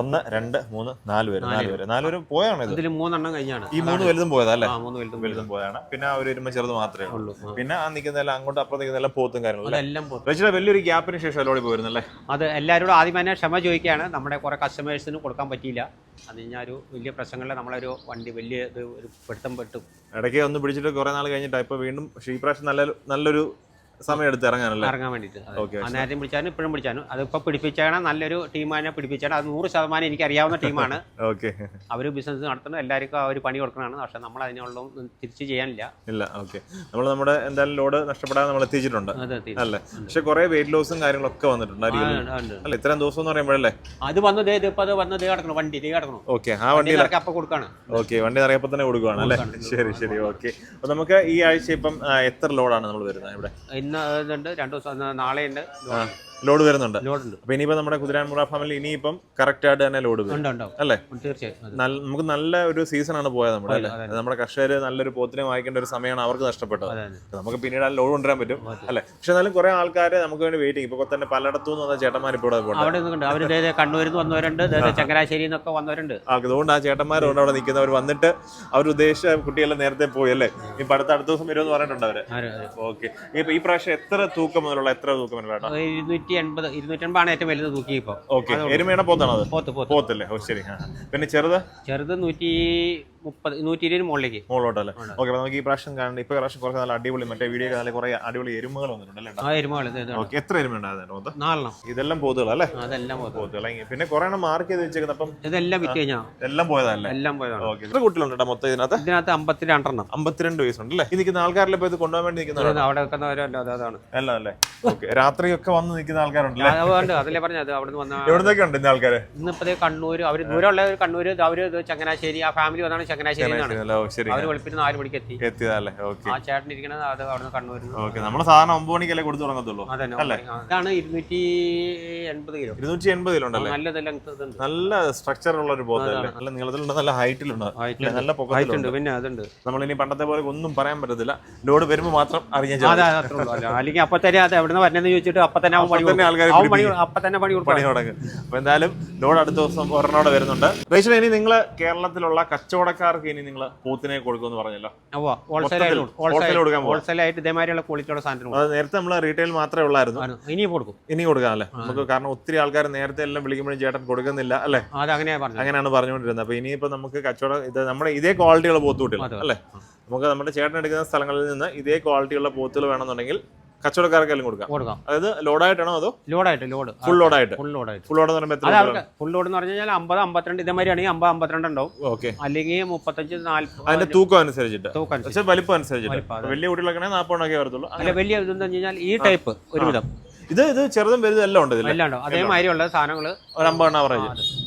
ഒന്ന് രണ്ട് മൂന്ന് നാല് പേര് നാല് പേര്. നാല് പേര് പോയാണ് ഇത്. ഇതിൽ മൂന്നെണ്ണം കഴിഞ്ഞാണ്. ഈ മൂന്ന് വലുതും പോയതാ അല്ലേ? ആ മൂന്ന് വലുതും വലുതും പോയതാണ്. പിന്നെ ആ ഒരു ഇരുമ ചെറുത് മാത്രമേ ഉള്ളൂ. പിന്നെ ആ നിൽക്കുന്നതെല്ലാം അങ്ങോട്ട് അപ്പുറം നിൽക്കുന്നതെല്ലാം പോത്തും കാര്യങ്ങളും വലിയൊരു ഗ്യാപ്പിന് ശേഷം ലോടി പോയിരുന്നല്ലേ? അത് എല്ലാവരോടും ആദ്യം തന്നെ ക്ഷമ ചോദിക്കുകയാണ്. നമ്മുടെ കുറെ കസ്റ്റമേഴ്സിന് കൊടുക്കാൻ പറ്റിയില്ല. അത് കഴിഞ്ഞാൽ ഒരു വലിയ പ്രശ്നങ്ങളിൽ നമ്മളൊരു വണ്ടി വലിയ ഇത് ഒരു പെടുത്തം പെട്ടു. ഇടയ്ക്ക് ഒന്ന് പിടിച്ചിട്ട് കുറെ നാൾ കഴിഞ്ഞിട്ടാണ് ഇപ്പൊ വീണ്ടും ഈ പ്രാവശ്യം നല്ല നല്ലൊരു സമയം എടുത്ത് ഇറങ്ങാനല്ലേ? ഇറങ്ങാൻ വേണ്ടിയിട്ട്. നേരത്തെ പിടിച്ചാലും ഇപ്പോഴും പിടിച്ചാലും അതിപ്പോൾ പിടിപ്പിച്ചാണ് നല്ലൊരു ടീമാനെ പിടിപ്പിച്ചാണ്. അത് നൂറ് ശതമാനം എനിക്ക് അറിയാവുന്ന ടീമാണ്. ഓക്കെ അവർ ബിസിനസ് നടത്തുന്നത് എല്ലാവർക്കും ആ ഒരു പണി കൊടുക്കണതാണ്. പക്ഷെ നമ്മൾ അതിനുള്ള തിരിച്ചു ചെയ്യാനില്ല. ഇല്ല ഓക്കെ നമ്മൾ നമ്മുടെ എന്തായാലും ലോഡ് നഷ്ടപ്പെടാതെ നമ്മൾ എത്തിച്ചിട്ടുണ്ട്. അല്ലേ? പക്ഷെ കുറെ വെയിറ്റ് ലോസും കാര്യങ്ങളൊക്കെ വന്നിട്ടുണ്ട്. അല്ല ഇത്രയും ദിവസം എന്ന് പറയുമ്പോഴല്ലേ? അത് വന്ന് ദേ ഇതിപ്പോൾ അത് വന്ന് ദേ കിടക്കണം വണ്ടി ദേ കിടക്കണം ഓക്കെ ആ വണ്ടി അപ്പൊ കൊടുക്കാണ്. ഓക്കെ വണ്ടി നിറയപ്പോ തന്നെ കൊടുക്കുവാണ് അല്ലേ? ശരി ശരി ഓക്കെ അപ്പൊ നമുക്ക് ഈ ആഴ്ച ഇപ്പം എത്ര ലോഡാണ് നമ്മൾ വരുന്നത് ഇവിടെ? ഇന്ന് ഇതുണ്ട് രണ്ടു ദിവസം നാളെ ഉണ്ട് ലോഡ് വരുന്നുണ്ട്. ലോഡുണ്ട്. അപ്പൊ ഇനിയിപ്പോ നമ്മുടെ കുതിരാൻമുറ ഫാമിലി ഇനിയിപ്പം കറക്റ്റ് ആയിട്ട് തന്നെ ലോഡ് വരും. അല്ലേ? തീർച്ചയായും നമുക്ക് നല്ല ഒരു സീസൺ ആണ് പോയത് നമ്മുടെ അല്ലേ? നമ്മുടെ കർഷകർ നല്ലൊരു പോത്തിനെ വാങ്ങിക്കേണ്ട ഒരു സമയമാണ് അവർക്ക് നഷ്ടപ്പെട്ടത്. നമുക്ക് പിന്നീട് ആ ലോഡ് കൊണ്ടുവരാൻ പറ്റും അല്ലെ? പക്ഷെ എന്നാലും കുറെ ആൾക്കാരെ നമുക്ക് വേണ്ടി വെയിറ്റിംഗ് ഇപ്പൊ തന്നെ പലയിടത്തു നിന്ന് വന്ന ചേട്ടന്മാർ ഇപ്പോൾ അവിടെ കണ്ണൂരിൽ നിന്ന് വന്നവരുണ്ട്. ചങ്ങനാശ്ശേരി നിന്നൊക്കെ വന്നവരുണ്ട്. അതുകൊണ്ട് ആ ചേട്ടന്മാരോട് അവിടെ നിൽക്കുന്നവർ വന്നിട്ട് അവർ ഉദ്ദേശിച്ച കുട്ടികളെ നേരത്തെ പോയി അല്ലേ? ഈ അടുത്ത അടുത്ത ദിവസം വരുമെന്ന് പറഞ്ഞിട്ടുണ്ട് അവർ? ഓക്കെ. ഇപ്പൊ ഈ പ്രാവശ്യം എത്ര തൂക്കം മുതലുള്ള എത്ര തൂക്കം മുതലുള്ള ഇരുന്നൂറ്റി എൺപത് ഇരുന്നൂറ്റൻപതാണ് ഏറ്റവും വലുത് തൂക്കി ഇപ്പോൾ ഓക്കെ എരുമേണ പോത്താണോ അത്? പോത്ത് പോത്ത്. പോത്തല്ലേ? ഓ ശരി. ആ. പിന്നെ ചെറുത്? ചെറുത് നൂറ്റി മുപ്പത് നൂറ്റി ഇരുപത് മുകളിലേക്ക്. മുകളിലോട്ടല്ലേ? ഓക്കെ നമുക്ക് ഈ പ്രാവശ്യം കാണുന്നത് ഇപ്പൊ പ്രാവശ്യം കുറച്ച് നല്ല അടിപൊളി മറ്റേ വീഡിയോ നല്ല കുറെ അടിപൊളി എരുമകൾ ഇത് എത്ര എരുമ ഉണ്ടായിരുന്നു പോത്ത് നാലെണ്ണം. ഇതെല്ലാം പോത്തുകൾ അല്ലേ? അതെല്ലാം പോത്ത് പോത്തുകൾ പിന്നെ കുറെ എണ്ണം മാർക്ക് ചെയ്ത് വെച്ചേക്കുന്നത് അപ്പം ഇതെല്ലാം വിറ്റ് കഴിഞ്ഞാൽ എല്ലാം പോയതല്ലേ? എല്ലാം പോയതാണ്. ഓക്കെ എത്ര കുട്ടികളുണ്ട് കേട്ടോ മൊത്തം ഇതിനകത്ത്? ഇതിനകത്ത് അമ്പത്തിരണ്ടെണ്ണം. അമ്പത്തിരണ്ട് വയസ്സുണ്ട് അല്ലേ? ഈ നിൽക്കുന്ന ആൾക്കാരിലെ ഇത് കൊണ്ടുപോകാൻ വേണ്ടി നിൽക്കുന്നവരാണ് അവിടെ വെക്കുന്നവരല്ല അതാണ്. എല്ലാം അല്ലേ? ഓക്കെ രാത്രിയൊക്കെ വന്ന് നിൽക്കുന്ന ആൾക്കാരുണ്ടല്ലേ? അതുകൊണ്ട് അതിലെ പറഞ്ഞത്. അവിടെ നിന്ന് വന്ന എവിടുന്നൊക്കെ ഉണ്ട് ഇന്ന് ആൾക്കാര്? ഇന്നിപ്പോ കണ്ണൂർ അവർ ദൂരമുള്ള കണ്ണൂര് കണ്ണൂർ അവർ ചങ്ങനാശ്ശേരി ആ ഫാമിലി വന്നാണ് ചങ്ങനാശ്ശേരി അവർ വെളുപ്പിന് നാല് മണിക്ക് എത്തി എത്തിയതല്ലേ? ഓക്കെ. ആ ചേട്ടൻ ഇരിക്കണത് അത് അവിടുന്ന് കണ്ണൂരിൽ ഓക്കെ. നമ്മൾ സാധാരണ ഒമ്പത് മണിക്കല്ലേ കൊടുത്തു തുടങ്ങത്തുള്ളൂ. അല്ലേ? ഇതാണ് ഇരുന്നൂറ്റി എൺപത് കിലോ. ഇരുന്നൂറ്റി എൺപത് കിലോണ്ടല്ലേ നല്ലത് ലെങ്ത് നല്ല സ്ട്രക്ചർ ഉള്ള ഒരു ബോധല്ലേ നല്ല നീളത്തിലുണ്ട് നല്ല ഹൈറ്റിലുണ്ട്. നല്ല പൊക്കത്തിലുണ്ട്. പിന്നെ അതുണ്ട്. നമ്മളിനി പണ്ടത്തെ പോലെ ഒന്നും പറയാൻ പറ്റത്തില്ല. ലോഡ് വരുമ്പോൾ മാത്രം അറിയാൻ അല്ലെങ്കിൽ അപ്പൊ തന്നെ അത് എവിടെ നിന്ന് വരുന്നത് ചോദിച്ചിട്ട് അപ്പൊ തന്നെ. അപ്പൊ തന്നെ പണി പണി തുടങ്ങും അപ്പൊ എന്തായാലും ലോഡ് അടുത്ത ദിവസം ഒരെണ്ണോടെ വരുന്നുണ്ട്. റേഷൻ ഇനി നിങ്ങൾ കേരളത്തിലുള്ള കച്ചവടക്കാർക്ക് ഇനി നിങ്ങൾ പൂത്തിനെ കൊടുക്കുമെന്ന് പറഞ്ഞല്ലോ. കൊടുക്കാൻ ഇതേമാതിരിയുള്ള സാധനം. അത് നേരത്തെ നമ്മൾ റീറ്റെയിൽ മാത്രമേ ഉള്ളായിരുന്നു. ഇനി ഇനിയും കൊടുക്കും. ഇനി കൊടുക്കാം അല്ലേ? നമുക്ക് കാരണം ഒത്തിരി ആൾക്കാർ നേരത്തെ എല്ലാം വിളിക്കുമ്പോഴും ചേട്ടൻ കൊടുക്കുന്നില്ല അല്ലേ? അങ്ങനെയാണ് പറഞ്ഞുകൊണ്ടിരുന്നത്. അപ്പൊ ഇനിയിപ്പോ നമുക്ക് കച്ചവടം ഇത് നമ്മുടെ ഇതേ ക്വാളിറ്റിയുള്ള പോത്തുകൂട്ടില്ല അല്ലെ അല്ലേ? നമുക്ക് നമ്മുടെ ചേട്ടൻ എടുക്കുന്ന സ്ഥലങ്ങളിൽ നിന്ന് ഇതേ ക്വാളിറ്റിയുള്ള പോത്തുകൾ വേണമെന്നുണ്ടെങ്കിൽ കച്ചവടക്കാർക്കെല്ലാം കൊടുക്കാം? കൊടുക്കാം. അതായത് ലോഡായിട്ടാണോ അതോ ലോഡായിട്ട് ലോഡ്. ഫുൾ ലോഡായിട്ട് ഫുൾ ലോഡായിട്ട് ഫുൾ ലോഡ് എന്ന് പറയുമ്പോൾ എത്ര ഫുൾ ലോഡ് എന്ന് പറഞ്ഞാൽ കഴിഞ്ഞാൽ അമ്പത് അമ്പത്തിരണ്ട് ഇതേമാതിരി ആണെങ്കിൽ അമ്പത് അമ്പത്തിരണ്ട് ഉണ്ടാവും. ഓക്കെ അല്ലെങ്കിൽ മുപ്പത്തഞ്ച് നാല്പത് അതിന്റെ തൂക്കം അനുസരിച്ചിട്ട്. തൂക്കം വലിപ്പം അനുസരിച്ചിട്ട്. വലിയ കുട്ടികളൊക്കെ നാൽപ്പതെണ്ണൊക്കെ വരത്തുള്ളൂ. അല്ല വലിയ ഇതെന്ന് പറഞ്ഞു കഴിഞ്ഞാൽ ഈ ടൈപ്പ് ഒരുവിധം. ഇത് ഇത് ചെറുതും വലുതും എല്ലാം ഉണ്ട് ഇതിൽ എല്ലാം അതേമാതിരി ഉള്ള സാധനങ്ങൾ ഒരു അമ്പതെണ്ണ പറയും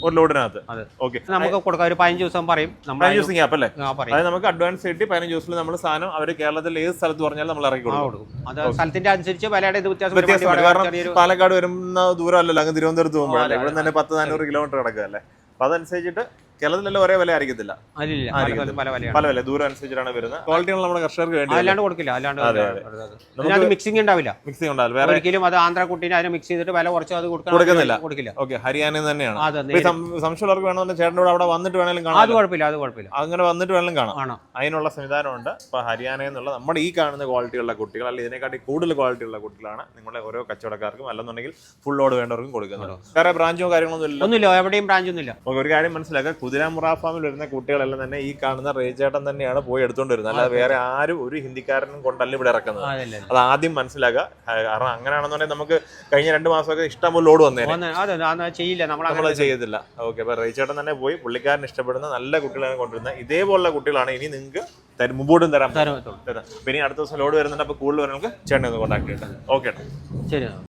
ഒരു ലോഡിനകത്ത്. അതെ. ഓക്കെ. നമുക്ക് കൊടുക്കാം. ഒരു പതിനഞ്ച് ദിവസം പറയും. പതിനഞ്ച് ദിവസം ഗ്യാപ്പ് അല്ലേ? അതായത് നമുക്ക് അഡ്വാൻസ് കിട്ടി പതിനഞ്ച് ദിവസത്തിൽ നമ്മൾ സാധനം അവർ കേരളത്തിൽ ഏത് സ്ഥലത്ത് പറഞ്ഞാലും നമ്മൾ ഇറക്കി കൊടുക്കും. അത് സ്ഥലത്തിന്റെ അനുസരിച്ച് വിലയുടെ ഇത് വ്യത്യാസം കാരണം പാലക്കാട് വരുന്ന ദൂരം അല്ലല്ലോ അങ്ങ് തിരുവനന്തപുരത്ത് പോകുമ്പോഴല്ലേ? ഇവിടെ തന്നെ പത്ത് നാനൂറ് കിലോമീറ്റർ കിടക്കുക അല്ലേ അപ്പൊ അതനുസരിച്ചിട്ട് കേരളത്തിലെല്ലാം ഒരേ വില ആയിരിക്കത്തില്ല. പല പല വിലയാണ്. പല വില ദൂരം അനുസരിച്ചിട്ടാണ് വരുന്നത്. ക്വാളിറ്റിയാണ് നമ്മുടെ കർഷകർക്ക് വേണ്ടി അല്ലാണ്ട് കൊടുക്കില്ല അല്ലാണ്ട്. അതിനകത്ത് മിക്സിംഗ് ഉണ്ടാവില്ല. മിക്സിംഗ് ഉണ്ടാവില്ല. വേറെ ഒരിക്കലും അത് ആന്ധ്ര കുട്ടീനെ അതിനെ മിക്സ് ചെയ്തിട്ട് വില കുറച്ച് അത് കൊടുക്കുന്നില്ല. കൊടുക്കില്ല. ഓക്കെ ഹരിയാനയിൽ തന്നെയാണ്. സംശയമുള്ളവർക്ക് വേണമെങ്കിൽ ചേട്ടന്റെ അവിടെ വന്നിട്ട് വേണമെങ്കിലും കാണാം. അത് കുഴപ്പമില്ല അത് കുഴപ്പമില്ല. അങ്ങനെ വന്നിട്ട് വേണമെങ്കിലും കാണാം. ആണോ? അതിനുള്ള സംവിധാനമുണ്ട്. ഇപ്പൊ ഹരിയാന എന്നുള്ള നമ്മുടെ ഈ കാണുന്ന ക്വാളിറ്റിയുള്ള കുട്ടികൾ അല്ലെങ്കിൽ ഇതിനെക്കാട്ടി കൂടുതൽ ക്വാളിറ്റിയുള്ള കുട്ടികളാണ് നിങ്ങളുടെ ഓരോ കച്ചവടക്കാർക്കും അല്ലെന്നുണ്ടെങ്കിൽ ഫുൾ ലോഡ് വേണ്ടവർക്കും കൊടുക്കുന്നത്. വേറെ ബ്രാഞ്ചോ കാര്യങ്ങളൊന്നും ഇല്ല. ഒന്നുമില്ല എവിടെയും ബ്രാഞ്ച് ഒന്നുമില്ല. ഒരു കാര്യം മനസ്സിലാക്കുക. കുതിരാമുറ ഫാമിൽ വരുന്ന കുട്ടികളെല്ലാം തന്നെ ഈ കാണുന്ന റേജേട്ടൻ തന്നെയാണ് പോയി എടുത്തുകൊണ്ട് വരുന്നത് അല്ലാതെ വേറെ ആരും ഒരു ഹിന്ദിക്കാരനും കൊണ്ടല്ല ഇവിടെ ഇറക്കുന്നത്. അത് ആദ്യം മനസ്സിലാക്കുക. കാരണം അങ്ങനെയാണെന്നുണ്ടെങ്കിൽ നമുക്ക് കഴിഞ്ഞ രണ്ട് മാസമൊക്കെ ഇഷ്ടംപോലെ ലോഡ് വന്നേനെ. ചെയ്യില്ല. നമ്മൾ ചെയ്യത്തില്ല. ഓക്കെ അപ്പൊ റേജേട്ടൻ തന്നെ പോയി പുള്ളിക്കാരൻ ഇഷ്ടപ്പെടുന്ന നല്ല കുട്ടികളാണ് കൊണ്ടുവരുന്നത്. ഇതേപോലുള്ള കുട്ടികളാണ് ഇനി നിങ്ങൾക്ക് തരും മുമ്പോട്ടും തരാൻ തരും. പിന്നെ അടുത്ത ദിവസം ലോഡ് വരുന്നുണ്ട്. അപ്പൊ കൂടുതൽ വരെ ചേട്ടനെ ഒന്ന് കോൺടാക്ട് ചെയ്യട്ടെ. ഓക്കെ ശരി